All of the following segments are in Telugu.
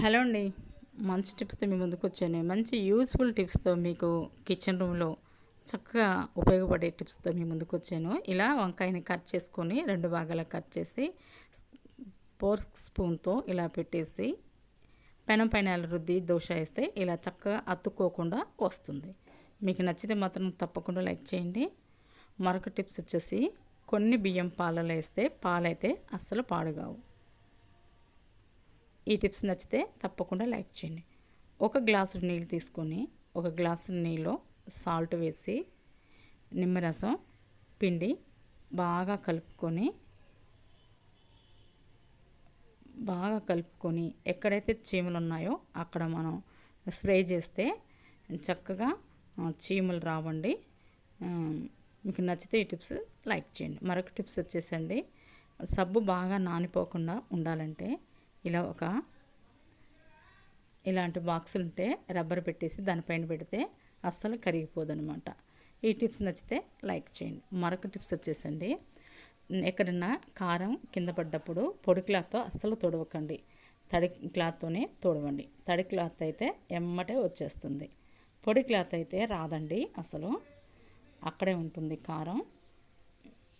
హలో అండి. మంచి టిప్స్తో మీ ముందుకు వచ్చాను. మంచి యూస్ఫుల్ టిప్స్తో మీకు కిచెన్ రూమ్లో చక్కగా ఉపయోగపడే టిప్స్తో మీ ముందుకు వచ్చాను. ఇలా వంకాయని కట్ చేసుకొని రెండు భాగాలు కట్ చేసి ఫోర్క్ స్పూన్తో ఇలా పెట్టేసి పెనం పైన రుద్ది దోశ వేస్తే ఇలా చక్కగా అతుక్కోకుండా వస్తుంది. మీకు నచ్చితే మాత్రం తప్పకుండా లైక్ చేయండి. మరొక టిప్స్ వచ్చేసి కొన్ని బియ్యం పాలలో వేస్తే పాలైతే అస్సలు పాడుగావు. ఈ టిప్స్ నచ్చితే తప్పకుండా లైక్ చేయండి. ఒక గ్లాసు నీళ్ళు తీసుకొని ఒక గ్లాసు నీళ్ళు సాల్ట్ వేసి నిమ్మరసం పిండి బాగా కలుపుకొని బాగా కలుపుకొని ఎక్కడైతే చీమలు ఉన్నాయో అక్కడ మనం స్ప్రే చేస్తే చక్కగా చీమలు రావండి. మీకు నచ్చితే ఈ టిప్స్ లైక్ చేయండి. మరొక టిప్స్ వచ్చేసండి. సబ్బు బాగా నానిపోకుండా ఉండాలంటే ఇలా ఒక ఇలాంటి బాక్సులు ఉంటే రబ్బర్ పెట్టేసి దానిపైన పెడితే అస్సలు కరిగిపోదు అనమాట ఈ టిప్స్ నచ్చితే లైక్ చేయండి. మరొక టిప్స్ వచ్చేసండి. ఎక్కడన్నా కారం కింద పడ్డప్పుడు పొడి క్లాత్తో అస్సలు తొడవకండి. తడి క్లాత్తోనే తొడవండి. తడి క్లాత్ అయితే ఎమ్మటే వచ్చేస్తుంది. పొడి క్లాత్ అయితే రాదండి అసలు. అక్కడే ఉంటుంది కారం.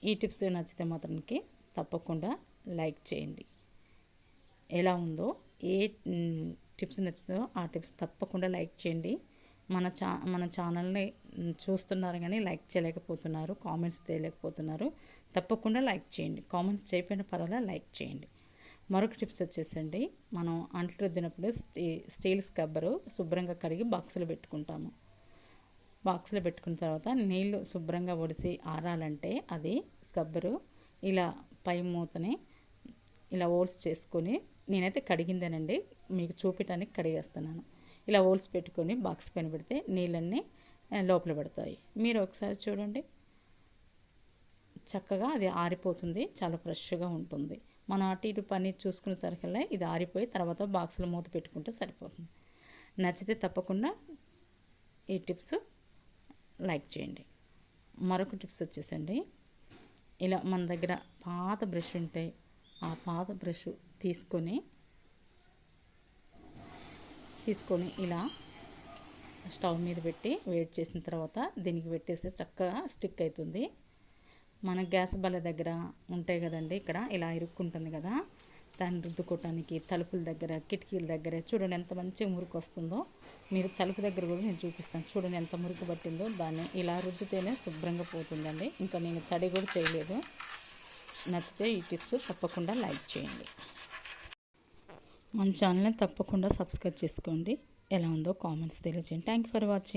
ఈ టిప్స్ నచ్చితే మాత్రానికి తప్పకుండా లైక్ చేయండి. ఎలా ఉందో ఏ టిప్స్ నచ్చిందో ఆ టిప్స్ తప్పకుండా లైక్ చేయండి. మన చా మన ఛానల్ని చూస్తున్నారు కానీ లైక్ చేయలేకపోతున్నారు కామెంట్స్ చేయలేకపోతున్నారు తప్పకుండా లైక్ చేయండి. కామెంట్స్ చేయకపోయిన పర్వాలేదు లైక్ చేయండి. మరొక టిప్స్ వచ్చేసండి. మనం అంట్లు రుద్దినప్పుడు స్టీ స్టీల్ స్కబ్బరు శుభ్రంగా కడిగి బాక్సులు పెట్టుకుంటాము. బాక్సులు పెట్టుకున్న తర్వాత నీళ్ళు శుభ్రంగా ఒడిసి ఆరాలంటే అది స్కబ్బరు ఇలా పై మూతని ఇలా ఓల్స్ చేసుకొని నేనైతే కడిగిందేనండి. మీకు చూపించడానికి కడిగేస్తున్నాను. ఇలా ఓల్స్ పెట్టుకొని బాక్స్ పైన పెడితే నీళ్ళన్నీ లోపల పెడతాయి. మీరు ఒకసారి చూడండి. చక్కగా అది ఆరిపోతుంది. చాలా ఫ్రెష్గా ఉంటుంది. మనం అటు ఇటు పని చూసుకునే సరికల్లా ఇది ఆరిపోయి తర్వాత బాక్సులు మూత పెట్టుకుంటే సరిపోతుంది. నచ్చితే తప్పకుండా ఈ టిప్స్ లైక్ చేయండి. మరొక టిప్స్ వచ్చేసండి. ఇలా మన దగ్గర పాత బ్రష్ ఉంటే ఆ పాత బ్రష్ తీసుకొని తీసుకొని ఇలా స్టవ్ మీద పెట్టి వేడి చేసిన తర్వాత దీనికి పెట్టేస్తే చక్కగా స్టిక్ అవుతుంది. మన గ్యాస్ బల్ల దగ్గర ఉంటాయి కదండి ఇక్కడ ఇలా ఇరుక్కుంటుంది కదా. దాన్ని రుద్దుకోవటానికి తలుపుల దగ్గర కిటికీల దగ్గర చూడండి ఎంత మంచిగా మురికి వస్తుందో. మీరు తలుపు దగ్గర కూడా నేను చూపిస్తాను. చూడండి ఎంత మురికి పట్టిందో దాన్ని ఇలా రుద్దితేనే శుభ్రంగా పోతుందండి. ఇంకా నేను తడి కూడా చేయలేదు. నచ్చితే ఈ టిప్స్ తప్పకుండా లైక్ చేయండి. మన ఛానల్ని తప్పకుండా సబ్స్క్రైబ్ చేసుకోండి. ఎలా ఉందో కామెంట్స్ తెలియజేయండి. Thank for watching